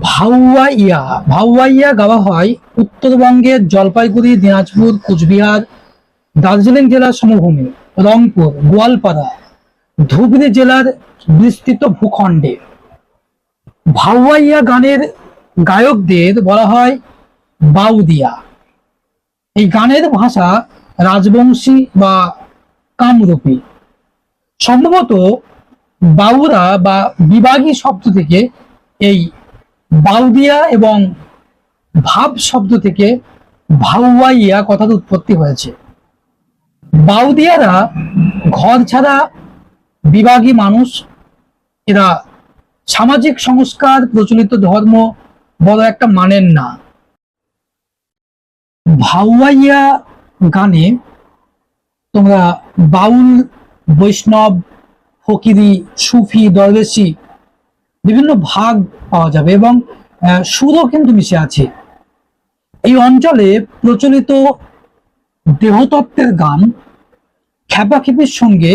ভাউয়াইয়া ভাউয়াইয়া গাওয়া হয় উত্তরবঙ্গের জলপাইগুড়ি, দিনাজপুর, কুচবিহার, দার্জিলিং জেলার সমভূমি, রংপুর, গোয়ালপাড়া, ধুবড়ী জেলার বিস্তৃত ভূখণ্ডে। ভাউয়াইয়া গানের গায়কদের বলা হয় বাউদিয়া। এই গানের ভাষা রাজবংশী বা কামরূপী। সম্ভবত বাউরা বা বিভাগী শব্দ থেকে এই বাউদিয়া এবং ভাব শব্দ থেকে ভাউয়াইয়া কথার উৎপত্তি হয়েছে। বাউদিয়ারা ঘর ছাড়া বিভাগী মানুষ, এরা সামাজিক সংস্কার, প্রচলিত ধর্ম বড় একটা মানেন না। ভাউয়াইয়া গানে তোমরা বাউল, বৈষ্ণব, ফকিরি, সুফি, দরবেশি বিভিন্ন ভাগ পাওয়া যাবে এবং সুরও কিন্তু মিশে আছে। এই অঞ্চলে প্রচলিত দেহতত্ত্বের গান খ্যাপাখ্যাপির সঙ্গে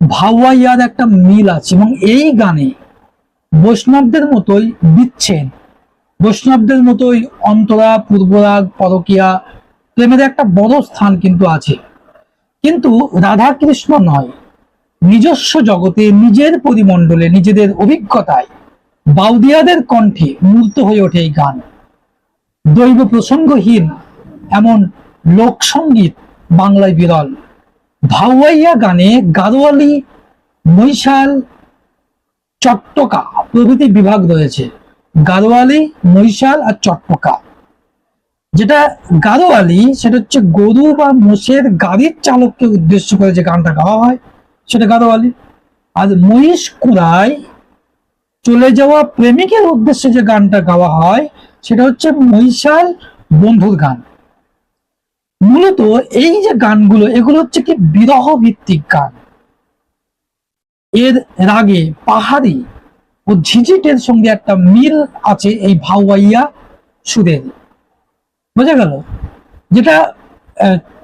ভাওয়াইয়ার একটা মিল আছে এবং এই গানে বৈষ্ণবদের মতোই বিচ্ছেদ, বৈষ্ণবদের মতোই অন্তরা, পূর্বরাগ, পরকিয়া, প্রেমের একটা বড় স্থান কিন্তু আছে। কিন্তু রাধা কৃষ্ণ নয়। নিজস্ব জগতে নিজের পরিমণ্ডলে নিজেদের অভিজ্ঞতায় বাউদিয়াদের কণ্ঠে মূর্ত হয়ে ওঠে এই গান। দৈব প্রসঙ্গহীন এমন লোকসঙ্গীত বাংলায় বিরল। ভাওয়াইয়া গানে গারোয়ালি মৈশাল চট্টকা প্রভৃতি বিভাগ রয়েছে। গারোয়ালি মৈশাল আর চট্টকা। যেটা গারোয়ালি, সেটা হচ্ছে গরু বা মোষের গাড়ির চালককে উদ্দেশ্য করে যে গানটা গাওয়া হয়। সেটা গারোয়ালি আর মহিষ কুড়ায় চলে যাওয়া প্রেমিকের উদ্দেশ্যে যে গানটা গাওয়া হয়, সেটা হচ্ছে মহিষাল বন্ধুর গান। মূলত এই যে গানগুলো, এগুলো হচ্ছে কি বিরহ ভিত্তিক গান। এর রাগে পাহাড়ি ও ঝিঝিটের সঙ্গে একটা মিল আছে এই ভাওয়াইয়া সুরের। বোঝা গেল? যেটা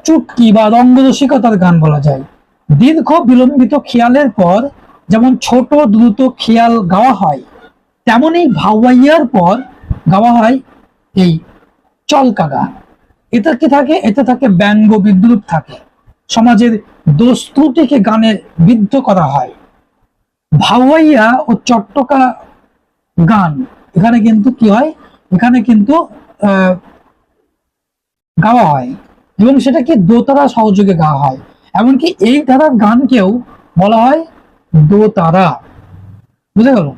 চুটকি বা রঙ্গরসিকতার গান বলা যায়। দীর্ঘ বিলম্বিত খেয়ালের পর যেমন ছোট দ্রুত খেয়াল গাওয়া হয় তেমনই ভাওয়াইয়ার পর গাওয়া হয় এই চলকা গান এটা কি থাকে? এতে থাকে ব্যঙ্গ বিদ্রুপ থাকে। সমাজের দোষ ত্রুটিকে গানে বিদ্ধ করা হয়। ভাওয়াইয়া ও চট্টকা গান, এখানে কিন্তু কি হয়? এখানে কিন্তু গাওয়া হয় এবং সেটা কি দোতারা সহযোগে গাওয়া হয়। এমনকি এই ধারার গানকেও বলা হয় দোতারা। বুঝে গেল